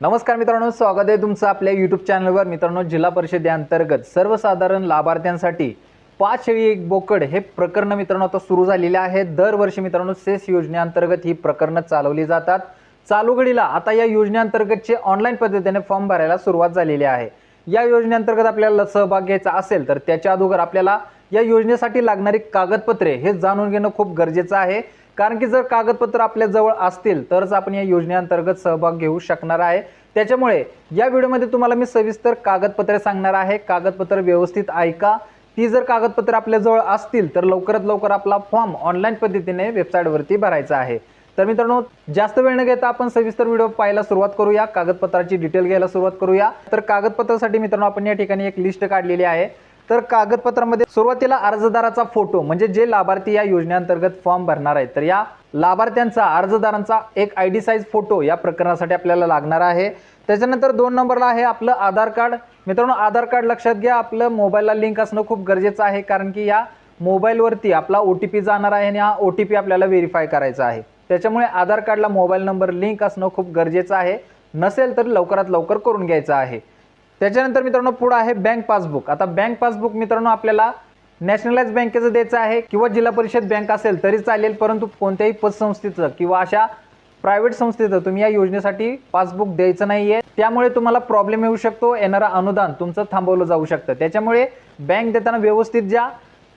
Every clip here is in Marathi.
नमस्कार मित्रांनो स्वागत आहे तुमचं आपल्या यूट्यूब चॅनलवर मित्रांनो जिल्हा परिषदेअंतर्गत सर्वसाधारण लाभार्थ्यांसाठी पाच शेळी एक बोकड हे प्रकरण मित्रांनो आता सुरू झालेले आहे दरवर्षी मित्रांनो सेस योजनेअंतर्गत ही प्रकरणं चालवली जातात. चालू घडीला आता या योजनेअंतर्गतचे ऑनलाईन पद्धतीने फॉर्म भरायला सुरुवात झालेली आहे. या योजनेअंतर्गत आपल्याला सहभाग घ्यायचा असेल तर त्याच्या अगोदर आपल्याला या योजनेसाठी लागणारी कागदपत्रे हे जाणून घेणं खूप गरजेचं आहे. कारण की जर कागदपत्र आपल्या जवळ असतील तरच आपण या योजनेअंतर्गत सहभाग घेऊ शकणार आहे. त्याच्यामुळे या व्हिडिओमध्ये तुम्हाला मी सविस्तर कागदपत्रे सांगणार आहे. कागदपत्र व्यवस्थित ऐका. ती जर कागदपत्र आपल्याजवळ असतील तर लवकरात लवकर आपला फॉर्म ऑनलाईन पद्धतीने वेबसाईटवरती भरायचा आहे. तर मित्रांनो जास्त वेळ न घेता आपण सविस्तर व्हिडिओ पाहायला सुरुवात करूया. कागदपत्राची डिटेल घ्यायला सुरुवात करूया. तर कागदपत्रासाठी मित्रांनो आपण या ठिकाणी एक लिस्ट काढलेली आहे. तर कागदपत्रामध्ये सुरुवातीला अर्जदाराचा फोटो म्हणजे जे लाभार्थी या योजनेअंतर्गत फॉर्म भरणार आहेत तर या लाभार्थ्यांचा अर्जदारांचा एक आय डी साईज फोटो या प्रकरणासाठी आपल्याला लागणार आहे. त्याच्यानंतर दोन नंबरला आहे आपलं आधार कार्ड. मित्रांनो आधार कार्ड लक्षात घ्या आपलं मोबाईलला लिंक असणं खूप गरजेचं आहे कारण की या मोबाईलवरती आपला ओ टी पी जाणार आहे आणि हा ओ टी पी आपल्याला व्हेरीफाय करायचा आहे. त्याच्यामुळे आधार कार्डला मोबाईल नंबर लिंक असणं खूप गरजेचं आहे. नसेल तर लवकरात लवकर करून घ्यायचं आहे. त्याच्यानंतर मित्रांनो पुढं आहे बँक पासबुक. आता बँक पासबुक मित्रांनो आपल्याला नॅशनलाइज बँकेचं द्यायचं आहे किंवा जिल्हा परिषद बँक असेल तरी चालेल परंतु कोणत्याही पतसंस्थेचं किंवा अशा प्रायव्हेट संस्थेचं तुम्ही या योजनेसाठी पासबुक द्यायचं नाही आहे त्यामुळे तुम्हाला प्रॉब्लेम येऊ शकतो येणारं अनुदान तुमचं थांबवलं जाऊ शकतं. त्याच्यामुळे बँक देताना व्यवस्थित ज्या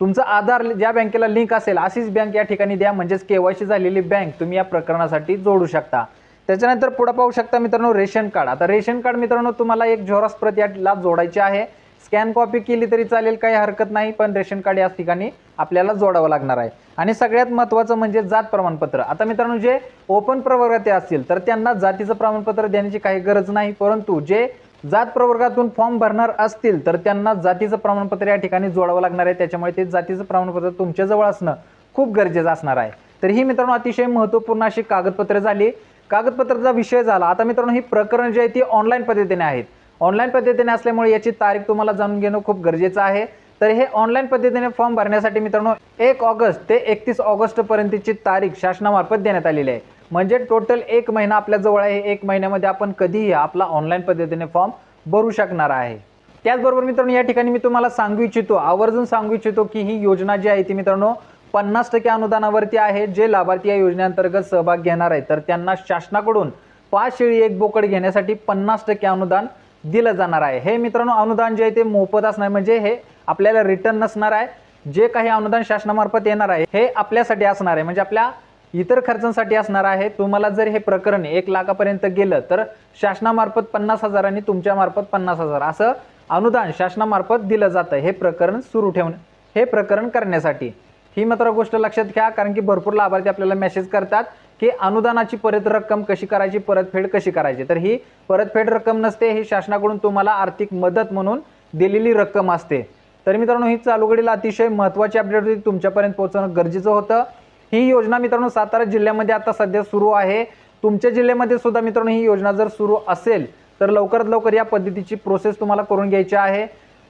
तुमचं आधार ज्या बँकेला लिंक असेल अशीच बँक या ठिकाणी द्या. म्हणजेच केवायसी झालेली बँक तुम्ही या प्रकरणासाठी जोडू शकता. त्याच्यानंतर पुढं पाहू शकता मित्रांनो रेशन कार्ड. आता रेशन कार्ड मित्रांनो तुम्हाला एक झेरॉक्स प्रत याला जोडायची आहे. स्कॅन कॉपी केली तरी चालेल काही हरकत नाही पण रेशन कार्ड या ठिकाणी आपल्याला जोडावं लागणार आहे. आणि सगळ्यात महत्त्वाचं म्हणजे जात प्रमाणपत्र. आता मित्रांनो जे ओपन प्रवर्गात असतील तर त्यांना जातीचं प्रमाणपत्र देण्याची काही गरज नाही परंतु जे जात प्रवर्गातून फॉर्म भरणार असतील तर त्यांना जातीचं प्रमाणपत्र या ठिकाणी जोडावं लागणार आहे. त्याच्यामुळे ते जातीचं प्रमाणपत्र तुमच्याजवळ असणं खूप गरजेचं असणार आहे. तर ही मित्रांनो अतिशय महत्त्वपूर्ण अशी कागदपत्रे झाली. कागदपत्राचा विषय झाला. आता मित्रांनो ही प्रकरण जी आहे ती ऑनलाईन पद्धतीने आहेत. ऑनलाईन पद्धतीने असल्यामुळे याची तारीख तुम्हाला जाणून घेणं खूप गरजेचं आहे. तर हे ऑनलाईन पद्धतीने फॉर्म भरण्यासाठी मित्रांनो एक ऑगस्ट ते एकतीस ऑगस्ट पर्यंतची तारीख शासनामार्फत देण्यात आलेली आहे. म्हणजे टोटल एक महिना आपल्याजवळ आहे. एक महिन्यामध्ये आपण कधीही आपला ऑनलाईन पद्धतीने फॉर्म भरू शकणार आहे. त्याचबरोबर मित्रांनो या ठिकाणी मी तुम्हाला सांगू इच्छितो आवर्जून सांगू इच्छितो की ही योजना जी आहे ती मित्रांनो पन्नास टक्के अनुदानावरती आहे जे लाभार्थी या योजनेअंतर्गत सहभाग घेणार आहे तर त्यांना शासनाकडून पाच शेळी एक बोकड घेण्यासाठी पन्नास टक्के अनुदान दिलं जाणार आहे. हे मित्रांनो अनुदान जे आहे ते मोफत असणार म्हणजे हे आपल्याला रिटर्न नसणार आहे. जे काही अनुदान शासनामार्फत येणार आहे हे आपल्यासाठी असणार आहे. म्हणजे आपल्या इतर खर्चांसाठी असणार आहे. तुम्हाला जर हे प्रकरण एक लाखापर्यंत गेलं तर शासनामार्फत पन्नास हजार आणि तुमच्या मार्फत पन्नास हजार असं अनुदान शासनामार्फत दिलं जातं. हे प्रकरण सुरू ठेवणं हे प्रकरण करण्यासाठी. ही मात्र गोष्ट लक्षात घ्या कारण की भरपूर लाभार्थी आपल्याला मेसेज करतात की अनुदानाची परत रक्कम कशी करायची परतफेड कशी करायची. तर ही परतफेड रक्कम नसते ही शासनाकडून तुम्हाला आर्थिक मदत म्हणून दिलेली रक्कम असते. तर मित्रांनो ही चालू घडीला अतिशय महत्त्वाची अपडेट होती तुमच्यापर्यंत पोहोचणं गरजेचं होतं. ही योजना मित्रांनो सातारा जिल्ह्यामध्ये आता सध्या सुरू आहे. तुमच्या जिल्ह्यामध्ये सुद्धा मित्रांनो ही योजना जर सुरू असेल तर लवकरात लवकर या पद्धतीची प्रोसेस तुम्हाला करून घ्यायची आहे.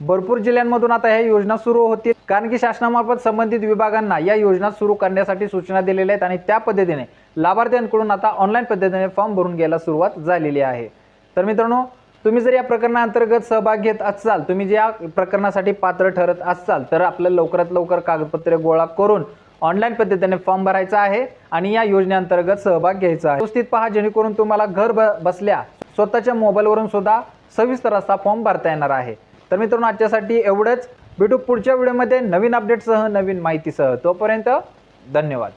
भरपूर जिल्ह्यांमधून आता ह्या योजना सुरू होतील. कारण की शासनामार्फत संबंधित विभागांना या योजना सुरू करण्यासाठी सूचना दिलेल्या आहेत आणि त्या पद्धतीने लाभार्थ्यांकडून आता ऑनलाईन पद्धतीने फॉर्म भरून घ्यायला सुरुवात झालेली आहे. तर मित्रांनो तुम्ही जर या प्रकरणाअंतर्गत सहभाग घेत असाल तुम्ही ज्या प्रकरणासाठी पात्र ठरत असाल तर आपल्याला लवकरात लवकर कागदपत्रे गोळा करून ऑनलाईन पद्धतीने फॉर्म भरायचा आहे आणि या योजनेअंतर्गत सहभाग घ्यायचा आहे. व्यवस्थित पहा जेणेकरून तुम्हाला घर बसल्या स्वतःच्या मोबाईलवरून सुद्धा सविस्तर असा फॉर्म भरता येणार आहे. तर मित्रांनो आजच्यासाठी एवढंच. भेटू पुढच्या व्हिडिओमध्ये नवीन अपडेटसह नवीन माहितीसह. तोपर्यंत धन्यवाद.